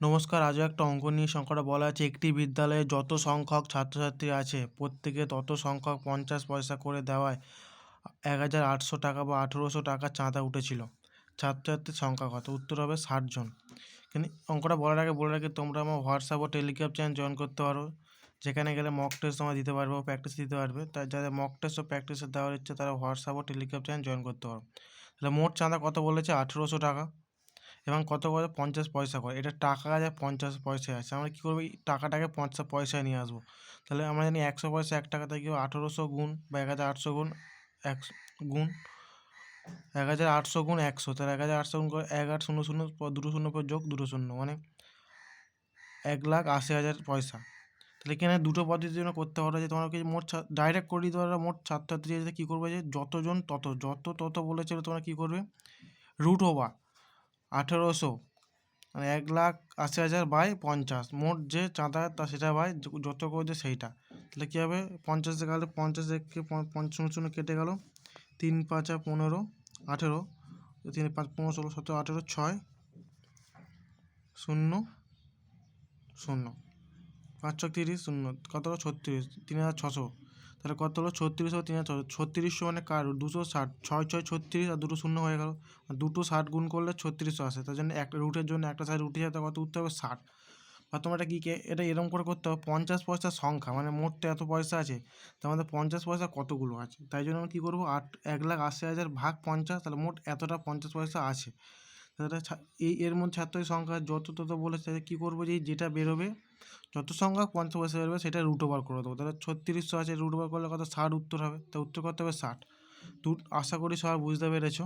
নমস্কার, আজও একটা অঙ্ক নিয়ে সংখ্যাটা বলা আছে। একটি বিদ্যালয়ে যত সংখ্যক ছাত্রছাত্রী আছে, প্রত্যেকে তত সংখ্যক পঞ্চাশ পয়সা করে দেওয়ায় এক হাজার আটশো টাকা বা আঠেরোশো টাকা চাঁদা উঠেছিল। ছাত্রছাত্রীর সংখ্যা কত? উত্তর হবে ষাট জন। এখানে অঙ্কটা বলার আগে বলে রাখি, তোমরা আমার হোয়াটসঅ্যাপ ও টেলিগ্রাম চ্যানেল জয়েন করতে পারো। যেখানে গেলে মক টেস্ট তোমরা দিতে পারবে ও প্র্যাকটিস দিতে পারবে। তাই যাদের মক টেস্ট ও প্র্যাকটিসের দেওয়ার ইচ্ছে, তারা হোয়াটসঅ্যাপ ও টেলিগ্রাম চ্যানেল জয়েন করতে পারো। তাহলে মোট চাঁদা কত বলেছে? আঠেরোশো টাকা। এবং কত করে পঞ্চাশ পয়সা করে। এটা টাকা আছে, পঞ্চাশ পয়সায় আছে। আমরা কী করব? এই টাকাটাকে পঞ্চাশ পয়সায় নিয়ে আসব। তাহলে আমরা জানি একশো পয়সা এক টাকা থেকে আঠেরোশো গুণ বা এক হাজার আটশো গুণ একশো গুণ, এক হাজার আটশো গুণ একশো। তাহলে এক হাজার আটশো গুণ করে এক আট শূন্য শূন্য দুটো শূন্য পর যোগ দুটো শূন্য মানে এক লাখ আশি হাজার পয়সা। তাহলে এখানে দুটো পদ্ধতির জন্য করতে পারো, যে তোমাকে মোট ডাইরেক্ট করে দিতে পারো, মোট ছাত্রছাত্রী কী করবে যে যতজন তত, যত তত বলেছিল তোমরা কী করবে? রুট ওভার আঠেরোশো। মানে এক লাখ আশি হাজার বাই পঞ্চাশ। মোট যে চাঁদা, তা সেটা বাই যত করছে সেইটা। তাহলে কী হবে? পঞ্চাশ গেলে, পঞ্চাশ থেকে পঞ্চাশ শূন্য কেটে গেল। তিন পাঁচা পনেরো, আঠেরো। তিন পাঁচ, পনেরো, ষোলো, সতেরো, আঠেরো, ছয়, শূন্য শূন্য। পাঁচ ছয়, তিরিশ, শূন্য। কত ছত্রিশ। তিন হাজার ছশো। তাহলে কত হলো? ছত্রিশ ও তিন ছত্রিশশো মানে কার? দুশো ষাট। ছয় ছয়, ছত্রিশ আর দুটো শূন্য হয়ে গেল। দুটো ষাট গুণ করলে ছত্রিশশো আসে। তার জন্য একটা রুটের জন্য একটা সাইড উঠে যেতে কত উঠতে হবে? ষাট। বা তোমরা এটা কী, কে এটা এরকম করে করতে হবে, পঞ্চাশ পয়সার সংখ্যা মানে মোট এত পয়সা আছে তার মধ্যে পঞ্চাশ পয়সা কতগুলো আছে? তাই জন্য আমরা কী করব? আট, এক লাখ আশি হাজার ভাগ পঞ্চাশ, তাহলে মোট এতটা পঞ্চাশ পয়সা আছে। তাহলে এই এর মধ্যে ছাত্রের সংখ্যা যত তত বলে তাদের কী করব যে, যেটা বেরোবে, যত সংখ্যা পঞ্চাশ পয়সা বেরোবে সেটা রুট ওভার করে দেবো। তাহলে ছত্রিশশো আছে রুট ওভার করলে কত? ষাট উত্তর হবে। তা উত্তর করতে হবে ষাট। তু আশা করি সবাই বুঝতে পেরেছ।